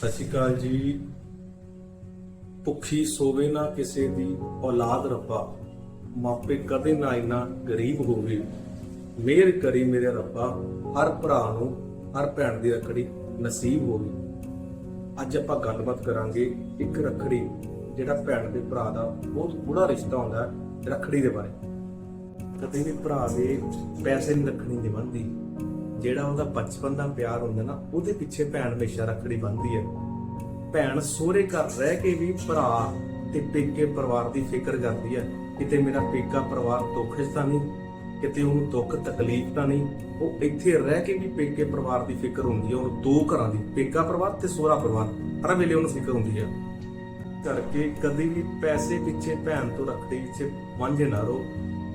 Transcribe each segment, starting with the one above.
ਸਤਿ ਸ਼੍ਰੀ ਅਕਾਲ ਜੀ। ਭੁੱਖੀ ਸੋਵੇ ਨਾ ਕਿਸੇ ਦੀ, ਔਲਾਦ ਰੱਬਾ। ਮਾਪੇ ਕਦੇ ਨਾ ਇਨਾ ਗਰੀਬ ਹੋਵੇ। ਮਿਹਰ ਕਰੀ ਮੇਰੇ ਰੱਬਾ, ਹਰ ਭਰਾ ਨੂੰ, ਹਰ ਭੈਣ ਦੀ ਰੱਖੜੀ ਨਸੀਬ ਹੋਵੇ। ਅੱਜ ਆਪਾਂ ਗੱਲਬਾਤ ਕਰਾਂਗੇ ਇੱਕ ਰੱਖੜੀ, ਜਿਹੜਾ ਭੈਣ ਦੇ ਭਰਾ ਦਾ ਬਹੁਤ ਗੂੜਾ ਰਿਸ਼ਤਾ ਹੁੰਦਾ ਹੈ, ਰੱਖੜੀ ਦੇ ਬਾਰੇ। ਕਦੇ ਵੀ ਭਰਾ ਦੇ ਪੈਸੇ ਨਹੀਂ ਰੱਖਣੀ ਨਹੀਂ ਬੰਦੀ ਜਿਹੜਾ ਉਹਦਾ ਬਚਪਨ ਦਾ ਪਿਆਰ ਹੁੰਦਾ ਨਾ, ਉਹਦੇ ਪਿੱਛੇ ਭੈਣ ਹਮੇਸ਼ਾ ਰੱਖੜੀ ਬੰਨਦੀ ਹੈ। ਭੈਣ ਸੋਹਰੇ ਘਰ ਰਹਿ ਕੇ ਵੀ ਭਰਾ ਤੇ ਪੇਕੇ ਪਰਿਵਾਰ ਦੀ ਫਿਕਰ ਕਰਦੀ ਹੈ। ਕਿਤੇ ਮੇਰਾ ਪੇਕਾ ਪਰਿਵਾਰ ਦੁੱਖ 'ਚ ਤਾਂ ਨਹੀਂ, ਕਿਤੇ ਉਹਨੂੰ ਦੁੱਖ ਤਕਲੀਫ ਤਾਂ ਨਹੀਂ। ਉਹ ਇੱਥੇ ਰਹਿ ਕੇ ਵੀ ਪੇਕੇ ਪਰਿਵਾਰ ਦੀ ਫਿਕਰ ਹੁੰਦੀ ਹੈ, ਉਹਨੂੰ ਦੋ ਘਰਾਂ ਦੀ, ਪੇਕਾ ਪਰਿਵਾਰ ਤੇ ਸੋਹਰਾ ਪਰਿਵਾਰ, ਹਰ ਵੇਲੇ ਉਹਨੂੰ ਫਿਕਰ ਹੁੰਦੀ ਹੈ। ਕਰਕੇ ਕਦੀ ਵੀ ਪੈਸੇ ਪਿੱਛੇ ਭੈਣ ਤੋਂ ਰੱਖੜੀ ਪਿੱਛੇ ਵਾਂਝੇ ਨਾ ਰਹੋ।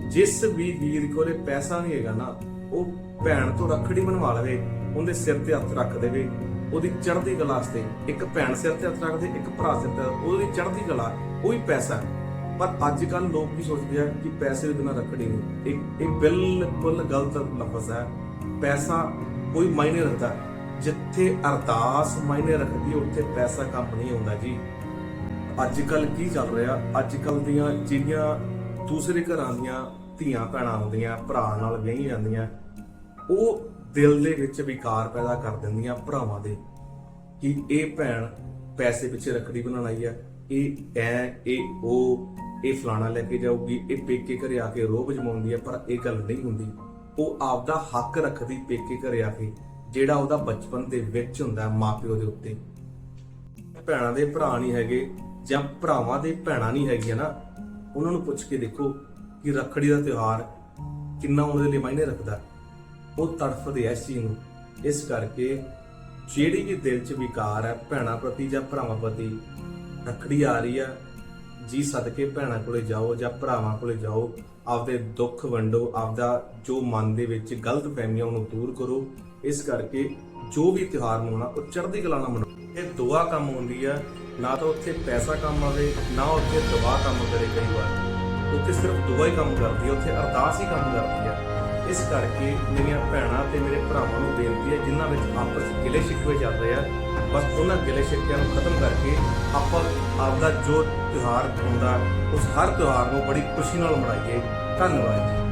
ਜਿਸ ਵੀ ਵੀਰ ਕੋਲੇ ਪੈਸਾ ਨਹੀਂ ਹੈਗਾ ਨਾ ਉਹ ਭੈਣ ਤੋਂ ਰੱਖੜੀ ਬਣਵਾ ਲਵੇ, ਉਹਦੇ ਸਿਰ ਤੇ ਹੱਥ ਰੱਖ ਦੇਵੇ। ਉਹਦੀ ਚੜ੍ਹਦੀ ਕਲਾ ਵਾਸਤੇ ਇੱਕ ਭੈਣ ਸਿਰ ਤੇ ਹੱਥ ਰੱਖਦੇ, ਇੱਕ ਭਰਾ ਸਿਰ ਤੇ ਉਹਦੀ ਚੜ੍ਹਦੀ ਕਲਾ ਉਹੀ ਪੈਸਾ ਪਰ ਅੱਜ ਕੱਲ ਲੋਕ ਕੀ ਸੋਚਦੇ ਆ ਕਿ ਪੈਸੇ ਦੇ ਬਿਨਾਂ ਰੱਖੜੀ ਨਹੀਂ। ਇਹ ਇਹ ਬਿਲਕੁਲ ਗਲਤ ਲਫ਼ਜ਼ ਹੈ। ਪੈਸਾ ਕੋਈ ਮਾਇਨੇ ਰੱਖਦਾ ਜਿੱਥੇ ਅਰਦਾਸ ਮਾਇਨੇ ਰੱਖਦੀ, ਉੱਥੇ ਪੈਸਾ ਕੰਮ ਨਹੀਂ ਆਉਂਦਾ ਜੀ। ਅੱਜ ਕੱਲ ਕੀ ਚੱਲ ਰਿਹਾ? ਅੱਜ ਕੱਲ ਦੀਆਂ ਜਿਹੜੀਆਂ ਦੂਸਰੇ ਘਰਾਂ ਦੀਆਂ ਧੀਆਂ ਭੈਣਾਂ ਹੁੰਦੀਆਂ, ਭਰਾ ਨਾਲ ਵਿਆਹੀ ਜਾਂਦੀਆਂ, ਉਹ ਦਿਲ ਦੇ ਵਿੱਚ ਵਿਕਾਰ ਪੈਦਾ ਕਰ ਦਿੰਦੀਆਂ ਭਰਾਵਾਂ ਦੇ ਕਿ ਇਹ ਭੈਣ ਪੈਸੇ ਪਿੱਛੇ ਰੱਖੜੀ ਬਣਾਉਣ ਆਈ ਹੈ ਇਹ ਐ, ਇਹ ਉਹ, ਇਹ ਫਲਾਣਾ ਲੈ ਕੇ ਜਾਊਗੀ, ਇਹ ਪੇਕੇ ਘਰੇ ਆ ਕੇ ਰੋਬ ਜਮਾਉਂਦੀ ਹੈ ਪਰ ਇਹ ਗੱਲ ਨਹੀਂ ਹੁੰਦੀ। ਉਹ ਆਪਦਾ ਹੱਕ ਰੱਖਦੀ ਪੇਕੇ ਘਰੇ ਆ ਕੇ, ਜਿਹੜਾ ਉਹਦਾ ਬਚਪਨ ਦੇ ਵਿੱਚ ਹੁੰਦਾ ਹੈ ਮਾਪਿਓ ਦੇ ਉੱਤੇ। ਭੈਣਾਂ ਦੇ ਭਰਾ ਨਹੀਂ ਹੈਗੇ ਜਾਂ ਭਰਾਵਾਂ ਦੇ ਭੈਣਾਂ ਨਹੀਂ ਹੈਗੀਆਂ ਨਾ, ਉਹਨਾਂ ਨੂੰ ਪੁੱਛ ਕੇ ਦੇਖੋ ਕਿ ਰੱਖੜੀ ਦਾ ਤਿਉਹਾਰ ਕਿੰਨਾ ਉਹਦੇ ਲਈ ਮਾਇਨੇ ਰੱਖਦਾ ਉਹ ਤੜਫਦੇ ਐ ਇਸ ਚੀਜ਼ ਨੂੰ। ਇਸ ਕਰਕੇ ਜਿਹੜੀ ਵੀ ਦਿਲ 'ਚ ਵਿਕਾਰ ਹੈ, ਭੈਣਾਂ ਪ੍ਰਤੀ ਜਾਂ ਭਰਾਵਾਂ ਪ੍ਰਤੀ, ਰੱਖੜੀ ਆ ਰਹੀ ਆ ਜੀ ਸਦਕੇ ਭੈਣਾਂ ਕੋਲੇ ਜਾਓ ਜਾਂ ਭਰਾਵਾਂ ਕੋਲੇ ਜਾਓ, ਆਪਦੇ ਦੁੱਖ ਵੰਡੋ, ਆਪਦਾ ਜੋ ਮਨ ਦੇ ਵਿੱਚ ਗਲਤ ਫਹਿਮੀਆਂ ਉਹਨੂੰ ਦੂਰ ਕਰੋ। ਇਸ ਕਰਕੇ ਜੋ ਵੀ ਤਿਉਹਾਰ ਮਨਾਉਣਾ ਉਹ ਚੜ੍ਹਦੀ ਕਲਾ ਨਾਲ ਮਨਾਓ। ਇਹ ਦੁਆ ਕੰਮ ਹੁੰਦੀ ਆ ਨਾ ਤਾਂ ਉੱਥੇ ਪੈਸਾ ਕੰਮ ਆਵੇ, ਨਾ ਉੱਥੇ ਦੁਆ ਕੰਮ ਕਰੇ ਕਈ ਵਾਰ। ਉੱਥੇ ਸਿਰਫ ਦੁਆ ਹੀ ਕੰਮ ਕਰਦੀ ਹੈ ਉੱਥੇ ਅਰਦਾਸ ਹੀ ਕੰਮ ਕਰਦੀ ਹੈ ਇਸ ਕਰਕੇ ਮੇਰੀਆਂ ਭੈਣਾਂ ਤੇ ਮੇਰੇ ਭਰਾਵਾਂ ਨੂੰ ਬੇਨਤੀ ਹੈ ਜਿਨ੍ਹਾਂ ਵਿੱਚ ਆਪਸ ਗਿਲੇ ਸ਼ਿਕਵੇ ਚੱਲਦੇ ਆ, ਬਸ ਉਹਨਾਂ ਗਿਲੇ ਸ਼ਿਕਵਿਆਂ ਨੂੰ ਖਤਮ ਕਰਕੇ ਆਪਾਂ ਆਪਦਾ ਜੋ ਤਿਉਹਾਰ ਹੁੰਦਾ, ਉਸ ਹਰ ਤਿਉਹਾਰ ਨੂੰ ਬੜੀ ਖੁਸ਼ੀ ਨਾਲ ਮਨਾਈਏ। ਧੰਨਵਾਦ